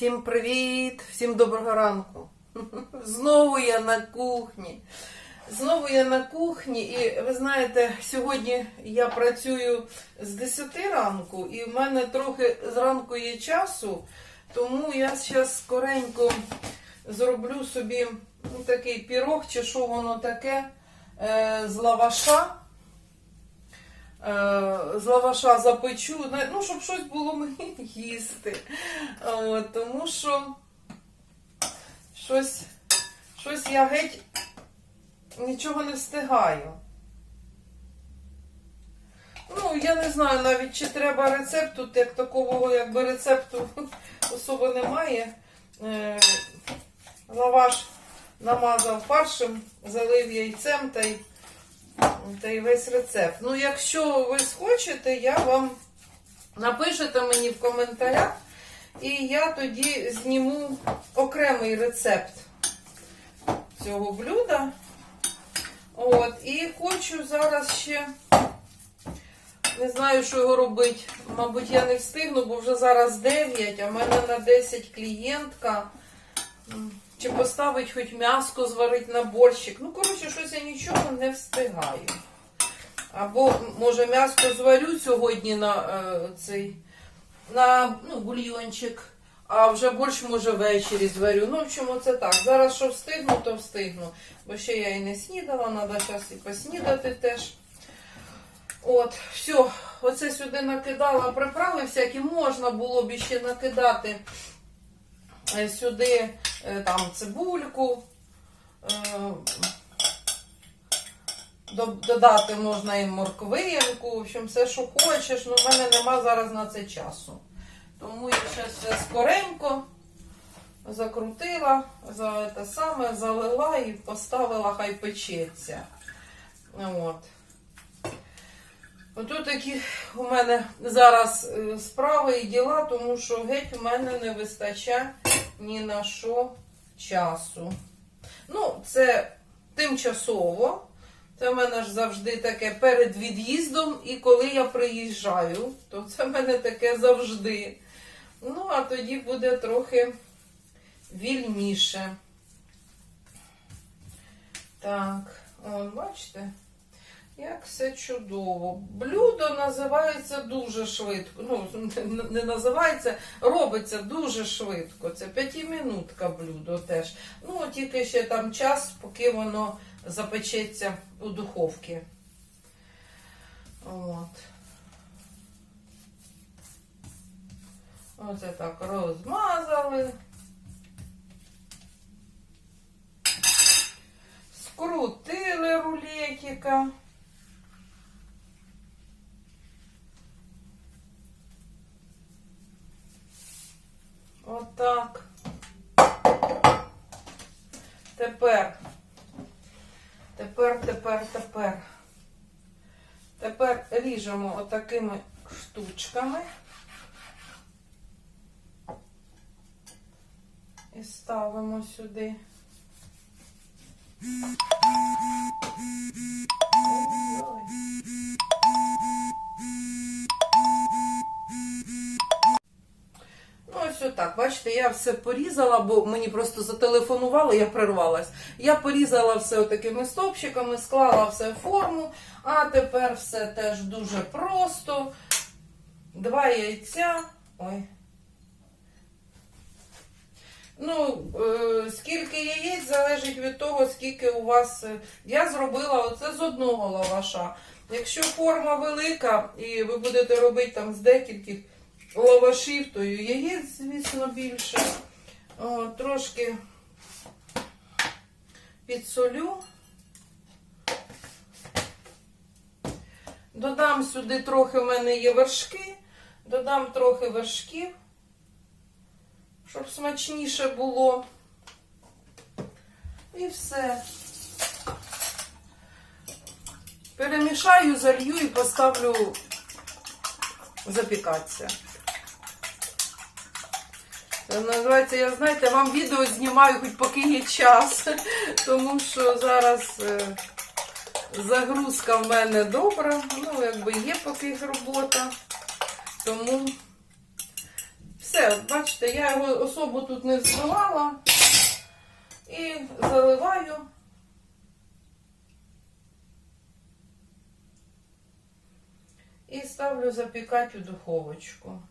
Всім привіт, всім доброго ранку. Знову я на кухні. Знову я на кухні, і ви знаєте, сьогодні я працюю з 10 ранку, і в мене трохи зранку є часу, тому я зараз скоренько зроблю собі ну, такий пірог, чи що воно таке, е, з лаваша. Е, з лаваша запечу, ну, щоб щось було мені їсти. От, тому що щось, щось я геть нічого не встигаю. Ну, я не знаю навіть, чи треба рецепт. Тут як такого якби рецепту особи немає. Е, лаваш намазав фаршем, залив яйцем та й та й весь рецепт. Ну, якщо ви схочете, я вам напишете мені в коментарях, і я тоді зніму окремий рецепт цього блюда. От, і хочу зараз ще, не знаю, що його робити. Мабуть, я не встигну, бо вже зараз 9, а в мене на 10 клієнтка. Чи поставить хоч м'яско зварить на борщик. Ну, коротше, щось я нічого не встигаю. Або, може, м'яско зварю сьогодні на е, цей на ну, бульйончик, а вже борщ, може, ввечері зварю. Ну, в общем, це так. Зараз що встигну, то встигну. Бо ще я і не снідала, треба зараз і поснідати теж. От, все, оце сюди накидала приправи всякі. Можна було б ще накидати сюди е, там цибульку. е, Додати можна і морквинку, в общем, все, що хочеш. Ну, в мене нема зараз на це часу. Тому я зараз все скоренько закрутила, за те саме залила і поставила, хай печеться. От. Ото такі у мене зараз е, справи і діла, тому що геть у мене не вистачає ні на що часу. Ну, це тимчасово. Це в мене ж завжди таке перед від'їздом, і коли я приїжджаю, то це в мене таке завжди. Ну, а тоді буде трохи вільніше. Так, от, бачите, як все чудово. Блюдо називається дуже швидко. Ну, не- називається, робиться дуже швидко. Це п'ятимінутка блюдо теж. Ну, тільки ще там час, поки воно запечеться у духовці. От. Оце так розмазали. Скрутили рулетика. Отак. Тепер. Тепер, тепер, тепер. Тепер ріжемо отакими штучками. І ставимо сюди. Бачите, я все порізала, бо мені просто зателефонували, я прервалась. Я порізала все отакими стовпчиками, склала все в форму, а тепер все теж дуже просто. Два яйця. Ой. Ну, е, скільки яєць залежить від того, скільки у вас. е, Я зробила оце з одного лаваша. Якщо форма велика і ви будете робити там з декількох лавашів, то і яєць, звісно, більше. О, трошки підсолю. Додам сюди трохи в мене є вершки, додам трохи вершків, щоб смачніше було. І все. Перемішаю, залью і поставлю запікатися. Називається, я знаєте, вам відео знімаю, хоч поки є час, тому що зараз е, загрузка в мене добра, ну, якби є поки робота, тому Все, бачите, я його особо тут не збивала і заливаю. І ставлю запікати у духовочку.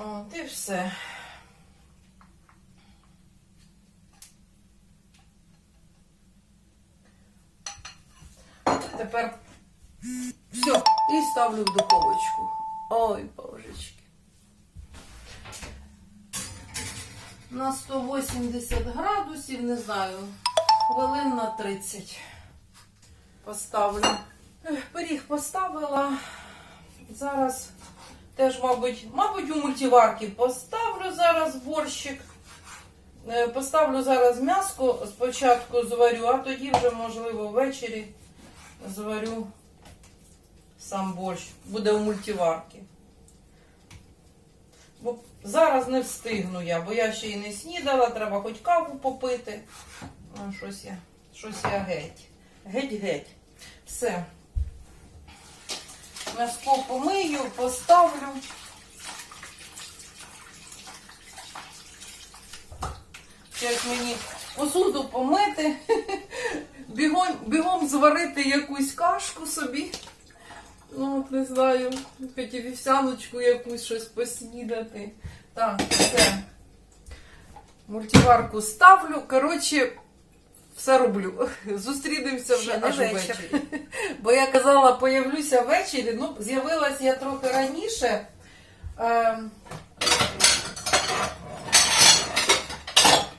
От і все. Тепер все, і ставлю в духовочку. Ой, божечки. На 180 градусів, не знаю, хвилин на 30 поставлю. Пиріг поставила. Зараз теж, мабуть, мабуть, у мультиварки поставлю зараз борщик. Е, Поставлю зараз м'яско, спочатку зварю, а тоді вже, можливо, ввечері зварю сам борщ. Буде у мультиварці. Бо зараз не встигну я, бо я ще й не снідала, треба хоч каву попити. Ну, щось я, щось я геть. Геть-геть. Все. М'яско помию, поставлю. Зараз мені посуду помити, бігом, бігом зварити якусь кашку собі. Ну, от не знаю, хоч і вівсяночку якусь щось поснідати. Так, все. Мультиварку ставлю. Коротше, все роблю. Зустрінемося вже аж ввечері. Бо я казала, появлюся ввечері. Ну, з'явилась я трохи раніше. Ем,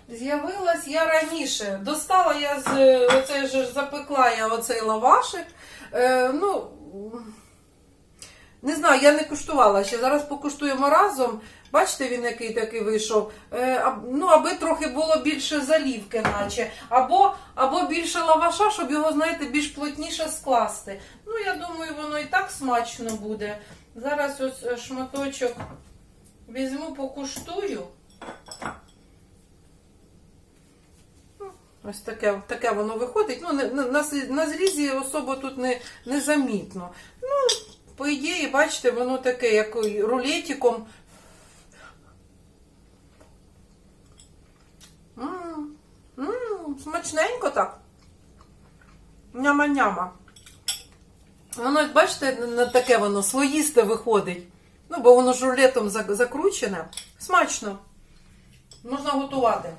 З'явилась я раніше. Достала я з оцей же запекла я оцей лавашик. Е, ну, не знаю, я не куштувала ще. Зараз покуштуємо разом. Бачите, він який такий вийшов. Е, ну, аби трохи було більше залівки, наче. Або, або більше лаваша, щоб його, знаєте, більш плотніше скласти. Ну, я думаю, воно і так смачно буде. Зараз ось е, шматочок візьму, покуштую. Ось таке, таке воно виходить. Ну, на, на, на зрізі особо тут не, не замітно. Ну, по ідеї, бачите, воно таке, як рулетиком. Смачненько так. Няма-няма. Воно, бачите, на таке воно слоїсте виходить. Ну, бо воно ж рулетом зак- закручене. Смачно. Можна готувати.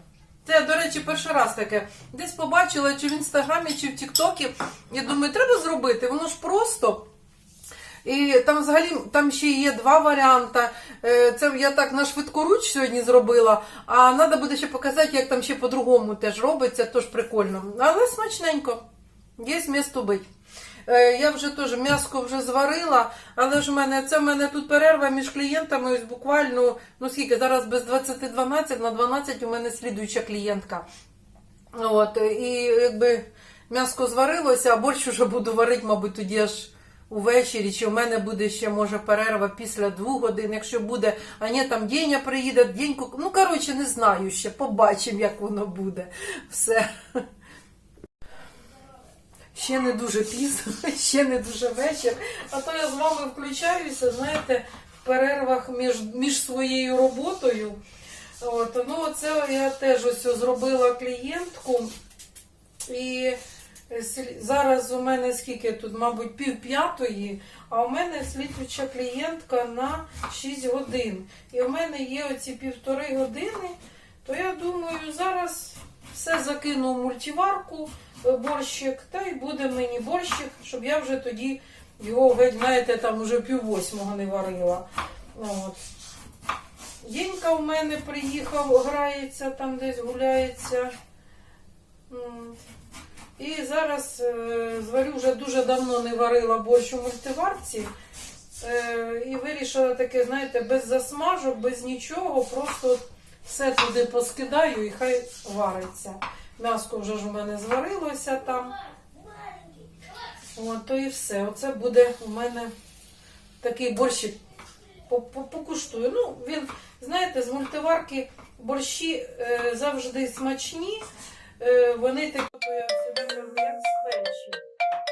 Це, до речі, перший раз таке. Десь побачила, чи в інстаграмі, чи в Тіктокі. Я думаю, треба зробити. Воно ж просто. І там взагалі там ще є два варіанти. Е, Це я так на швидкоруч сьогодні зробила, а треба буде ще показати, як там ще по-другому теж робиться, тож прикольно. Але смачненько. Є місто бить. Е, Я вже теж м'яско вже зварила, але ж в мене це в мене тут перерва між клієнтами. Ось буквально, ну скільки зараз без 20-12, на 12 у мене слідуюча клієнтка. От, і якби м'яско зварилося, а борщ вже буду варити, мабуть, тоді аж увечері, чи в мене буде ще, може, перерва після двох годин, якщо буде, а ні, там Деня приїде, Деньку, ну, коротше, не знаю ще, побачимо, як воно буде. Все. Ще не дуже пізно, ще не дуже вечір. А то я з вами включаюся, знаєте, в перервах між, між своєю роботою. От, ну, це я теж ось зробила клієнтку. І зараз у мене скільки тут, мабуть, пів п'ятої, а у мене слідуюча клієнтка на 6 годин. І у мене є оці півтори години, то я думаю, зараз все закину в мультиварку, е, борщик, та й буде мені борщик, щоб я вже тоді його, геть, знаєте, там уже пів восьмого не варила. От. Дінька в мене приїхав, грається там десь гуляється. І зараз е, зварю вже дуже давно не варила борщ у мультиварці. Е, і вирішила таке, знаєте, без засмажок, без нічого, просто все туди поскидаю і хай вариться. М'яско вже ж у мене зварилося там. От, то і все. Оце буде у мене такий по- Покуштую. Ну, він, знаєте, з мультиварки борщі е, завжди смачні. Е, вони такі То я себе як з печі.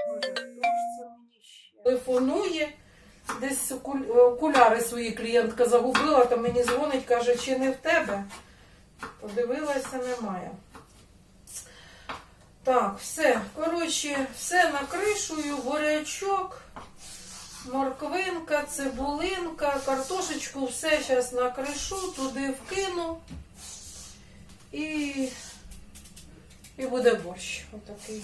Боже, хто ж це мені ще? телефонує. Десь окуляри свої клієнтка загубила, то мені дзвонить, каже, чи не в тебе. Подивилася, немає. Так, все. Коротше, все накришую, бурячок, морквинка, цибулинка, картошечку, все зараз накришу, туди вкину. І, і буде борщ. Отакий.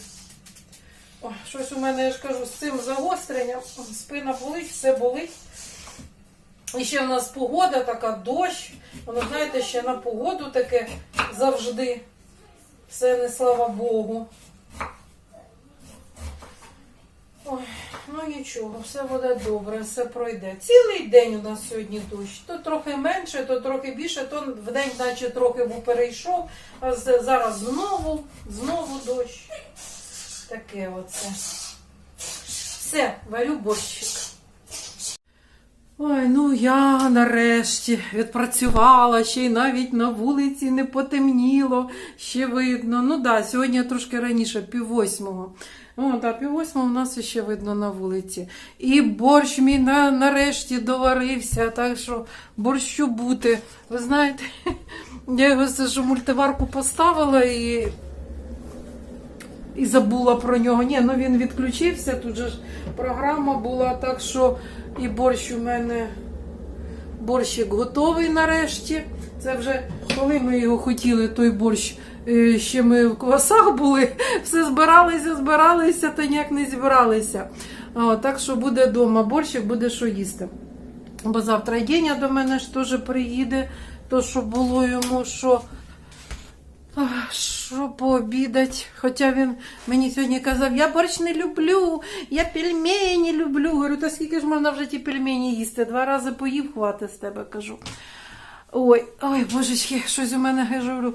О, щось у мене, я ж кажу, з цим загостренням. Спина болить, все болить. І ще в нас погода така, дощ. Воно, знаєте, ще на погоду таке завжди. Все не слава Богу. Ой, ну нічого, все буде добре, все пройде. Цілий день у нас сьогодні дощ. То трохи менше, то трохи більше, то в день, наче трохи був перейшов, а зараз знову, знову дощ. Таке оце. Все, варю борщик. Ой, ну я нарешті відпрацювала, ще й навіть на вулиці не потемніло, ще видно. Ну да, сьогодні трошки раніше, пів восьмого. О, да, пів восьмого у нас ще видно на вулиці. І борщ мій на, нарешті доварився, так що борщу бути. Ви знаєте, я його ж мультиварку поставила і і забула про нього. Ні, ну він відключився. Тут же ж програма була, так що і борщ у мене борщик готовий нарешті. Це вже коли ми його хотіли, той борщ. е, Ще ми в квасах були, все збиралися, збиралися, та ніяк не зібралися. О, так що буде вдома борщик, буде що їсти. Бо завтра Деня до мене ж теж приїде, то що було йому, що Що пообідать? Хоча він мені сьогодні казав, я борщ не люблю, я пельмені люблю. Говорю, та скільки ж можна вже ті пельмені їсти? Два рази поїв, хватить з тебе, кажу. Ой, ой, божечки, щось у мене я.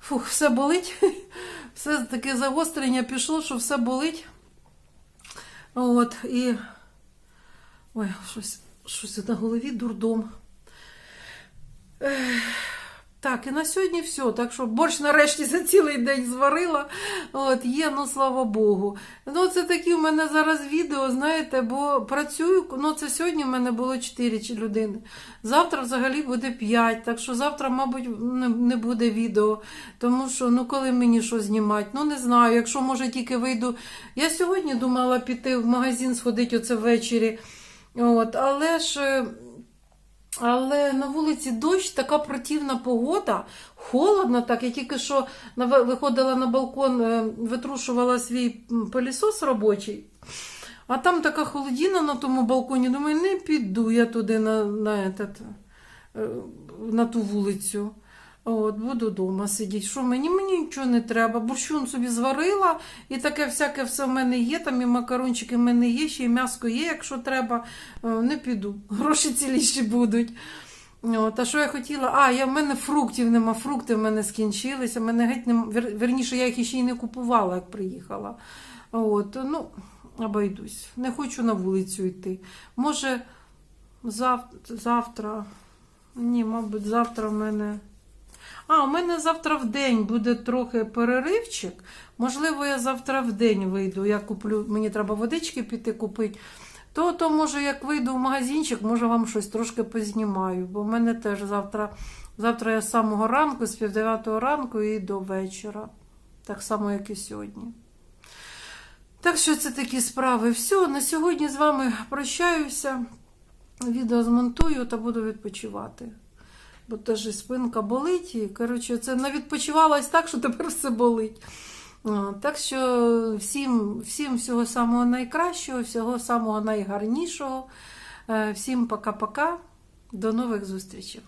Фух, все болить. Все таке загострення пішло, що все болить. От, і. Ой, щось, щось на голові дурдом. Так, і на сьогодні все. Так що борщ нарешті за цілий день зварила. От, є, ну слава Богу. Ну, це такі в мене зараз відео, знаєте, бо працюю. Ну, це сьогодні в мене було 4 людини. Завтра взагалі буде 5. Так що завтра, мабуть, не, буде відео. Тому що, ну, коли мені що знімати? Ну, не знаю. Якщо може тільки вийду. Я сьогодні думала піти в магазин, сходити оце ввечері. От, але ж. Але на вулиці дощ, така противна погода, холодно так. Я тільки що виходила на балкон, е, витрушувала свій пилісос робочий. А там така холодіна на тому балконі. Думаю, не піду я туди на, на, этот, е, на ту вулицю. От, буду вдома сидіти. Що мені? Мені нічого не треба. Борщун собі зварила, і таке всяке все в мене є. Там і макарончики в мене є, ще й м'яско є, якщо треба. Е, Не піду. Гроші ціліші будуть. От, а що я хотіла? А, я, в мене фруктів нема, фрукти в мене скінчилися. В мене геть нема, верніше, я їх ще й не купувала, як приїхала. От, ну, обойдусь. Не хочу на вулицю йти. Може, зав, завтра. Ні, мабуть, завтра в мене. А, у мене завтра в день буде трохи переривчик. Можливо, я завтра в день вийду. Я куплю, мені треба водички піти купити. То, то може, як вийду в магазинчик, може вам щось трошки познімаю. Бо в мене теж завтра, завтра я з самого ранку, з пів дев'ятого ранку і до вечора. Так само, як і сьогодні. Так що це такі справи. Все, на сьогодні з вами прощаюся. Відео змонтую та буду відпочивати. Бо теж спинка болить. І, коротше, це не відпочивалось так, що тепер все болить. Так що всім, всім всього самого найкращого, всього самого найгарнішого. Е, Всім пока-пока. До нових зустрічей.